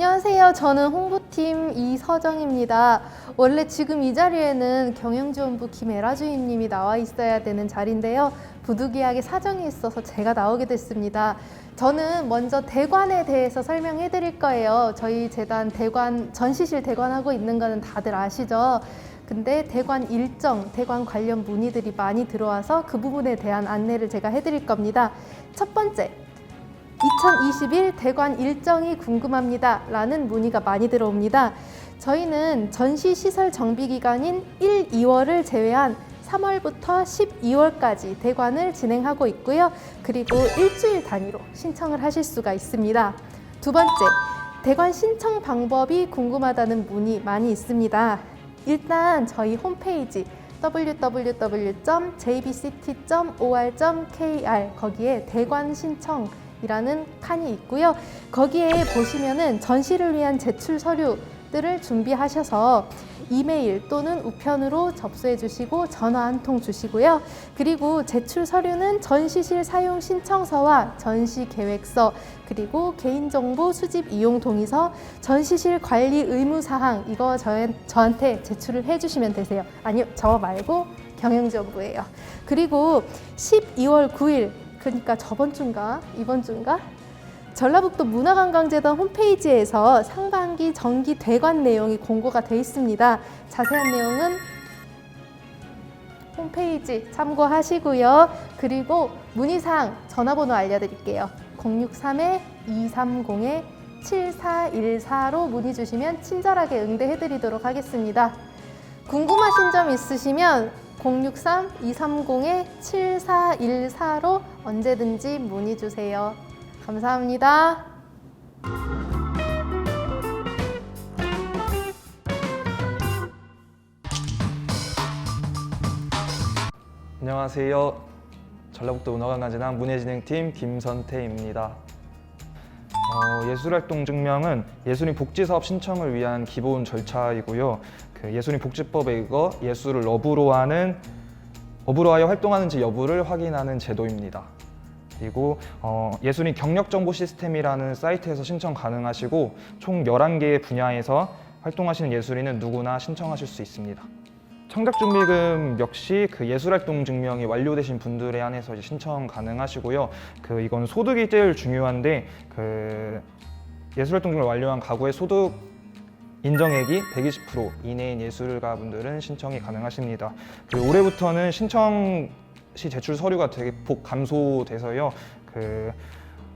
안녕하세요. 저는 홍보팀 이서정입니다. 원래 지금 이 자리에는 경영지원부 김에라 주임님이 나와 있어야 되는 자리인데요. 부득이하게 사정이 있어서 제가 나오게 됐습니다. 저는 먼저 대관에 대해서 설명해 드릴 거예요. 저희 재단 대관, 전시실 대관하고 있는 거는 다들 아시죠? 근데 대관 일정, 대관 관련 문의들이 많이 들어와서 그 부분에 대한 안내를 제가 해드릴 겁니다. 첫 번째, 2021 대관 일정이 궁금합니다. 라는 문의가 많이 들어옵니다. 저희는 전시 시설 정비 기간인 1, 2월을 제외한 3월부터 12월까지 대관을 진행하고 있고요. 그리고 일주일 단위로 신청을 하실 수가 있습니다. 두 번째, 대관 신청 방법이 궁금하다는 문의 많이 있습니다. 일단 저희 홈페이지 www.jbct.or.kr 거기에 대관 신청 이라는 칸이 있고요. 거기에 보시면은 전시를 위한 제출 서류들을 준비하셔서 이메일 또는 우편으로 접수해 주시고 전화 한 통 주시고요. 그리고 제출 서류는 전시실 사용 신청서와 전시 계획서 그리고 개인정보 수집 이용 동의서, 전시실 관리 의무 사항 이거 저, 저한테 제출을 해 주시면 되세요. 아니요, 저 말고 경영정보예요. 그리고 12월 9일 그러니까 저번 주인가 이번 주인가 전라북도 문화관광재단 홈페이지에서 상반기 정기 대관 내용이 공고가 돼 있습니다. 자세한 내용은 홈페이지 참고하시고요. 그리고 문의사항 전화번호 알려드릴게요. 063-230-7414로 문의 주시면 친절하게 응대해드리도록 하겠습니다. 궁금하신 점 있으시면 063-230-7414로 언제든지 문의 주세요. 감사합니다. 안녕하세요. 전라북도 문화관광재단 문예진행팀 김선태입니다. 어, 예술활동 증명은 예술인 복지사업 신청을 위한 기본 절차이고요. 그 예술인 복지법에 의거 예술을 업으로 하는 업으로 하여 활동하는지 여부를 확인하는 제도입니다. 그리고 어, 예술인 경력 정보 시스템이라는 사이트에서 신청 가능하시고 총 11개의 분야에서 활동하시는 예술인은 누구나 신청하실 수 있습니다. 청작준비금 역시 그 예술활동 증명이 완료되신 분들에 한해서 이제 신청 가능하시고요. 그 이건 소득이 제일 중요한데 그 예술활동 증명 완료한 가구의 소득 인정액이 120% 이내인 예술가 분들은 신청이 가능하십니다. 그리고 올해부터는 신청 시 제출 서류가 되게 폭 감소돼서요. 그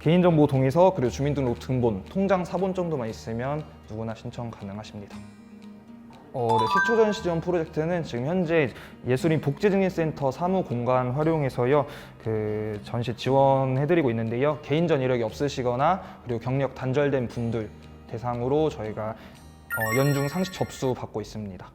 개인정보 동의서 그리고 주민등록 등본, 통장 사본 정도만 있으면 누구나 신청 가능하십니다. 어, 네, 시초전 시전 프로젝트는 지금 현재 예술인 복지증진센터 사무 공간 활용해서요 그 전시 지원해드리고 있는데요 개인전 이력이 없으시거나 그리고 경력 단절된 분들 대상으로 저희가 어, 연중 상시 접수 받고 있습니다.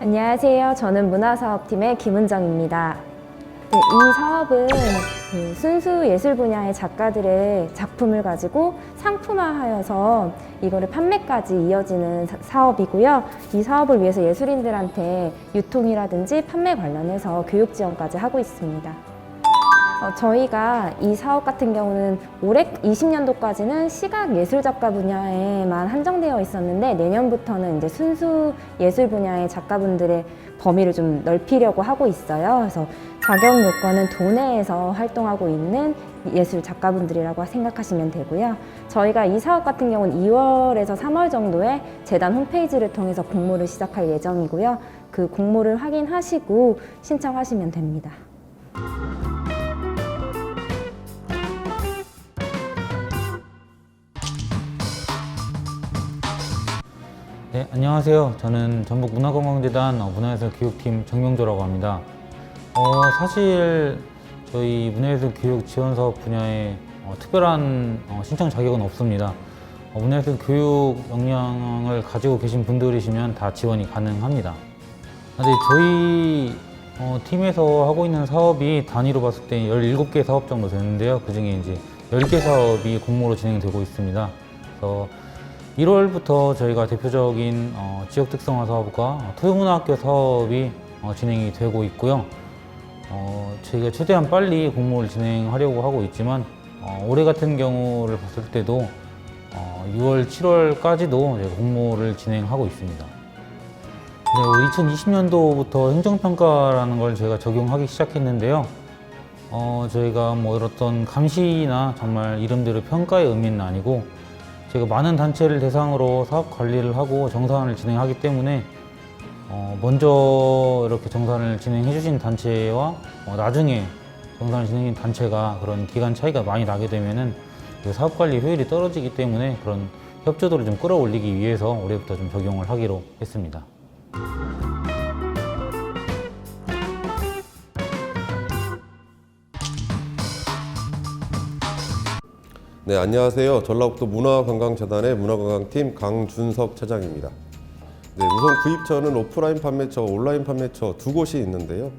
안녕하세요. 저는 문화사업팀의 김은정입니다. 네, 이 사업은 그 순수 예술 분야의 작가들의 작품을 가지고 상품화하여서 이거를 판매까지 이어지는 사- 사업이고요. 이 사업을 위해서 예술인들한테 유통이라든지 판매 관련해서 교육 지원까지 하고 있습니다. 어, 저희가 이 사업 같은 경우는 올해 20년도까지는 시각 예술 작가 분야에만 한정되어 있었는데 내년부터는 이제 순수 예술 분야의 작가분들의 범위를 좀 넓히려고 하고 있어요. 그래서 자격 요건은 도내에서 활동하고 있는 예술 작가분들이라고 생각하시면 되고요. 저희가 이 사업 같은 경우는 2월에서 3월 정도에 재단 홈페이지를 통해서 공모를 시작할 예정이고요. 그 공모를 확인하시고 신청하시면 됩니다. 네, 안녕하세요. 저는 전북 문화관광재단 어, 문화예술 교육팀 정명조라고 합니다. 어, 사실 저희 문화예술 교육 지원 사업 분야에 어, 특별한 어, 신청 자격은 없습니다. 어, 문화예술 교육 역량을 가지고 계신 분들이시면 다 지원이 가능합니다. 근데 저희 어, 팀에서 하고 있는 사업이 단위로 봤을 때 17개 사업 정도 되는데요. 그 중에 이제 10개 사업이 공모로 진행되고 있습니다. 그래서 1월부터 저희가 대표적인 어, 지역 특성화 사업과 어, 토요문화학교 사업이 어, 진행이 되고 있고요. 어, 저희가 최대한 빨리 공모를 진행하려고 하고 있지만 어, 올해 같은 경우를 봤을 때도 어, 6월, 7월까지도 저희가 공모를 진행하고 있습니다. 네, 2020년도부터 행정평가라는 걸 저희가 적용하기 시작했는데요. 어, 저희가 뭐 어떤 감시나 정말 이름대로 평가의 의미는 아니고 저희가 많은 단체를 대상으로 사업 관리를 하고 정산을 진행하기 때문에 어, 먼저 이렇게 정산을 진행해 주신 단체와 어, 나중에 정산을 진행한 단체가 그런 기간 차이가 많이 나게 되면은 그 사업 관리 효율이 떨어지기 때문에 그런 협조도를 좀 끌어올리기 위해서 올해부터 좀 적용을 하기로 했습니다. 네, 안녕하세요. 전라북도 문화관광재단의 문화관광팀 강준석 차장입니다. 네, 우선 구입처는 오프라인 판매처, 온라인 판매처 두 곳이 있는데요.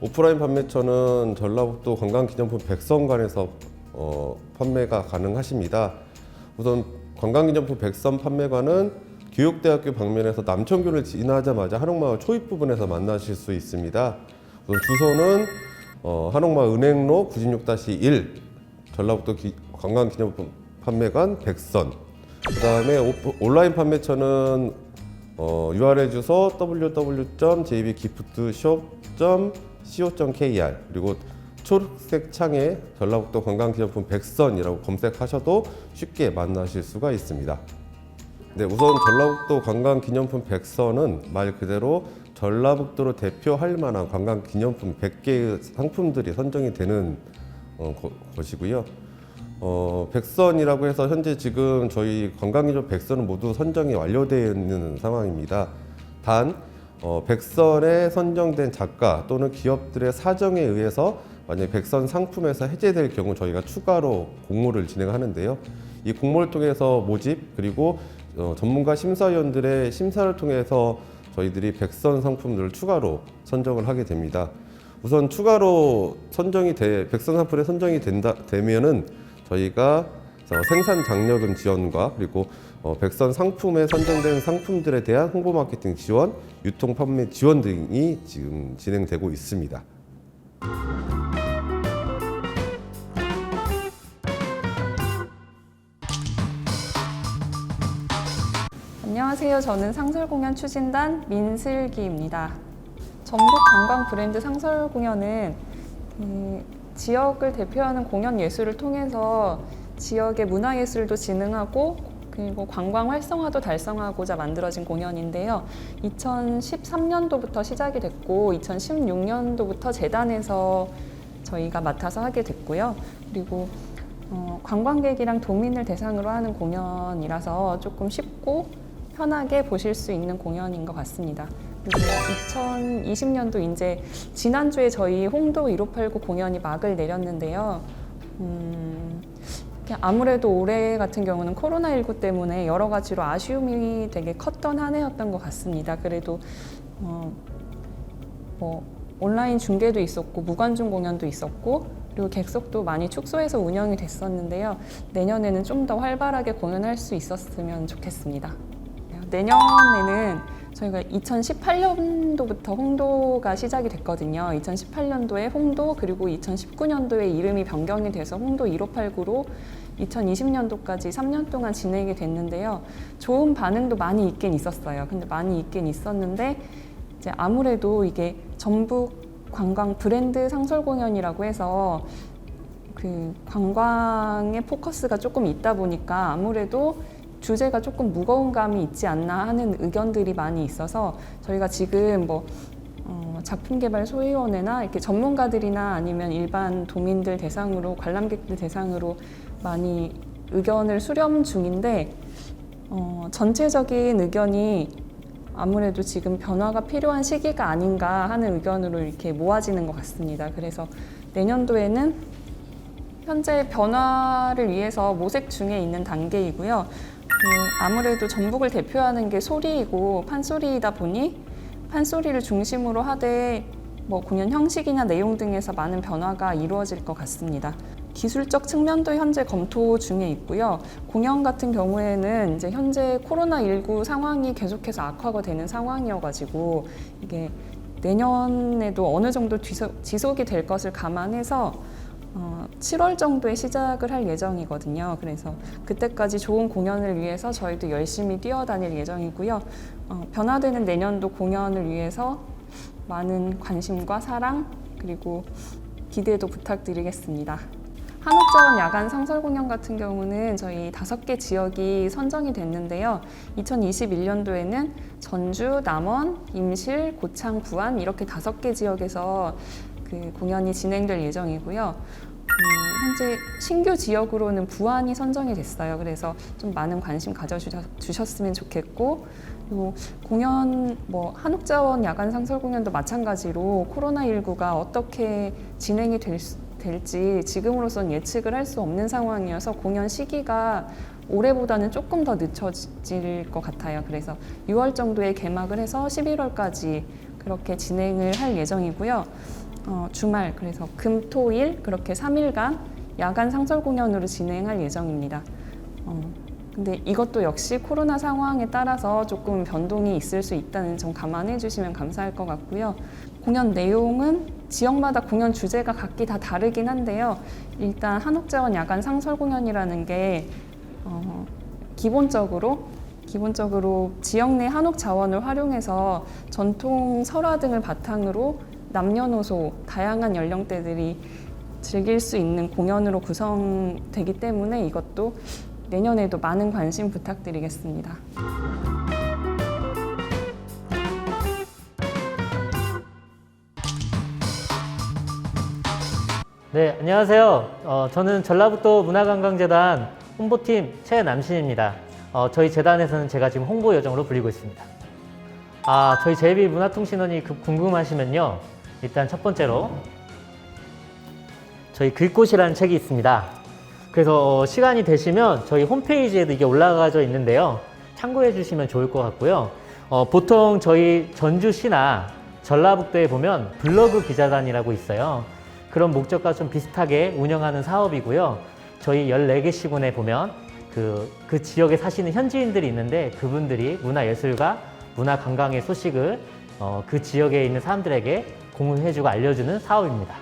오프라인 판매처는 전라북도 관광기념품 백선관에서 어, 판매가 가능하십니다. 우선 관광기념품 백선 판매관은 교육대학교 방면에서 남천교를 지나자마자 한옥마을 초입 부분에서 만나실 수 있습니다. 우선 주소는 어, 한옥마을 은행로 96-1 전라북도 기- 관광기념품 판매관 백선. 그 다음에 오프- 온라인 판매처는 어, URL 주소 www.jbgiftshop.co.kr 그리고 초록색 창에 전라북도 관광기념품 백선이라고 검색하셔도 쉽게 만나실 수가 있습니다. 네, 우선 전라북도 관광기념품 백선은 말 그대로 전라북도를 대표할 만한 관광기념품 100개의 상품들이 선정이 되는 어, 거- 것이고요. 어, 백선이라고 해서 현재 지금 저희 관광기념 백선은 모두 선정이 완료되어 있는 상황입니다. 단 어, 백선에 선정된 작가 또는 기업들의 사정에 의해서 만약 백선 상품에서 해제될 경우 저희가 추가로 공모를 진행하는데요. 이 공모를 통해서 모집 그리고 어, 전문가 심사위원들의 심사를 통해서 저희들이 백선 상품들을 추가로 선정을 하게 됩니다. 우선 추가로 선정이 돼 백선 상품에 선정이 된다 되면은 저희가 어, 생산 장려금 지원과 그리고 어, 백선 상품에 선정된 상품들에 대한 홍보 마케팅 지원, 유통 판매 지원 등이 지금 진행되고 있습니다. 안녕하세요. 저는 상설공연 추진단 민슬기입니다. 전북 관광 브랜드 상설 공연은 음, 지역을 대표하는 공연 예술을 통해서 지역의 문화 예술도 진흥하고 그리고 관광 활성화도 달성하고자 만들어진 공연인데요. 2013년도부터 시작이 됐고 2016년도부터 재단에서 저희가 맡아서 하게 됐고요. 그리고 어, 관광객이랑 도민을 대상으로 하는 공연이라서 조금 쉽고 편하게 보실 수 있는 공연인 것 같습니다. 그리고 2020년도 이제 지난주에 저희 홍도 1589 공연이 막을 내렸는데요. 음, 아무래도 올해 같은 경우는 코로나19 때문에 여러 가지로 아쉬움이 되게 컸던 한 해였던 것 같습니다. 그래도 어, 뭐 온라인 중계도 있었고 무관중 공연도 있었고 그리고 객석도 많이 축소해서 운영이 됐었는데요. 내년에는 좀 더 활발하게 공연할 수 있었으면 좋겠습니다. 내년에는 저희가 2018년도부터 홍도가 시작이 됐거든요. 2018년도에 홍도 그리고 2019년도에 이름이 변경이 돼서 홍도 1589로 2020년도까지 3년 동안 진행이 됐는데요. 좋은 반응도 많이 있긴 있었어요. 근데 많이 있긴 있었는데 이제 아무래도 이게 전북 관광 브랜드 상설 공연이라고 해서 그 관광의 포커스가 조금 있다 보니까 아무래도 주제가 조금 무거운 감이 있지 않나 하는 의견들이 많이 있어서 저희가 지금 뭐 어, 작품 개발 소위원회나 이렇게 전문가들이나 아니면 일반 도민들 대상으로 관람객들 대상으로 많이 의견을 수렴 중인데 어, 전체적인 의견이 아무래도 지금 변화가 필요한 시기가 아닌가 하는 의견으로 이렇게 모아지는 것 같습니다. 그래서 내년도에는 현재 변화를 위해서 모색 중에 있는 단계이고요. 그 아무래도 전북을 대표하는 게 소리이고 판소리이다 보니 판소리를 중심으로 하되 뭐 공연 형식이나 내용 등에서 많은 변화가 이루어질 것 같습니다. 기술적 측면도 현재 검토 중에 있고요. 공연 같은 경우에는 이제 현재 코로나19 상황이 계속해서 악화가 되는 상황이어가지고 이게 내년에도 어느 정도 지속, 지속이 될 것을 감안해서 어, 7월 정도에 시작을 할 예정이거든요. 그래서 그때까지 좋은 공연을 위해서 저희도 열심히 뛰어다닐 예정이고요. 어, 변화되는 내년도 공연을 위해서 많은 관심과 사랑 그리고 기대도 부탁드리겠습니다. 한옥자원 야간 상설 공연 같은 경우는 저희 다섯 개 지역이 선정이 됐는데요. 2021년도에는 전주, 남원, 임실, 고창, 부안 이렇게 다섯 개 지역에서 그 공연이 진행될 예정이고요. 음, 현재 신규 지역으로는 부안이 선정이 됐어요. 그래서 좀 많은 관심 가져주셨으면 좋겠고 그리고 공연 뭐 한옥자원 야간 상설 공연도 마찬가지로 코로나19가 어떻게 진행이 될 수- 될지 지금으로선 예측을 할 수 없는 상황이어서 공연 시기가 올해보다는 조금 더 늦춰질 것 같아요. 그래서 6월 정도에 개막을 해서 11월까지 그렇게 진행을 할 예정이고요. 어, 주말 그래서 금, 토, 일 그렇게 3일간 야간 상설 공연으로 진행할 예정입니다. 어, 근데 이것도 역시 코로나 상황에 따라서 조금 변동이 있을 수 있다는 점 감안해 주시면 감사할 것 같고요. 공연 내용은 지역마다 공연 주제가 각기 다 다르긴 한데요. 일단 한옥자원 야간 상설 공연이라는 게 어, 기본적으로 기본적으로 지역 내 한옥 자원을 활용해서 전통 설화 등을 바탕으로 남녀노소 다양한 연령대들이 즐길 수 있는 공연으로 구성되기 때문에 이것도 내년에도 많은 관심 부탁드리겠습니다. 네, 안녕하세요. 어, 저는 전라북도 문화관광재단 홍보팀 최남신입니다. 어, 저희 재단에서는 제가 지금 홍보 요정으로 불리고 있습니다. 아, 저희 제비 문화통신원이 그- 궁금하시면요. 일단 첫 번째로 저희 글꽃이라는 책이 있습니다. 그래서 어, 시간이 되시면 저희 홈페이지에도 이게 올라가져 있는데요. 참고해 주시면 좋을 것 같고요. 어, 보통 저희 전주시나 전라북도에 보면 블로그 기자단이라고 있어요. 그런 목적과 좀 비슷하게 운영하는 사업이고요. 저희 14개 시군에 보면 그, 그 지역에 사시는 현지인들이 있는데 그분들이 문화예술과 문화관광의 소식을 어, 그 지역에 있는 사람들에게 공유해주고 알려주는 사업입니다.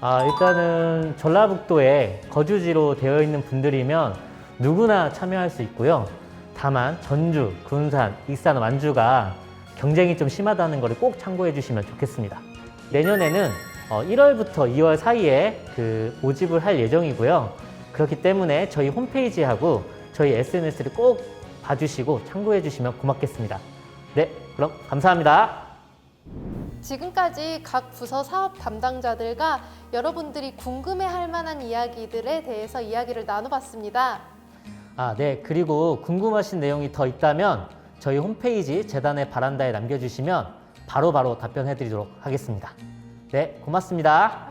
아, 일단은 전라북도에 거주지로 되어 있는 분들이면 누구나 참여할 수 있고요. 다만 전주, 군산, 익산, 완주가 경쟁이 좀 심하다는 것을 꼭 참고해 주시면 좋겠습니다. 내년에는 어, 1월부터 2월 사이에 그 모집을 할 예정이고요. 그렇기 때문에 저희 홈페이지하고 저희 SNS를 꼭 봐주시고 참고해 주시면 고맙겠습니다. 네, 그럼 감사합니다. 지금까지 각 부서 사업 담당자들과 여러분들이 궁금해할 만한 이야기들에 대해서 이야기를 나눠봤습니다. 아, 네. 그리고 궁금하신 내용이 더 있다면 저희 홈페이지 재단의 바란다에 남겨주시면 바로바로 답변해 드리도록 하겠습니다. 네, 고맙습니다.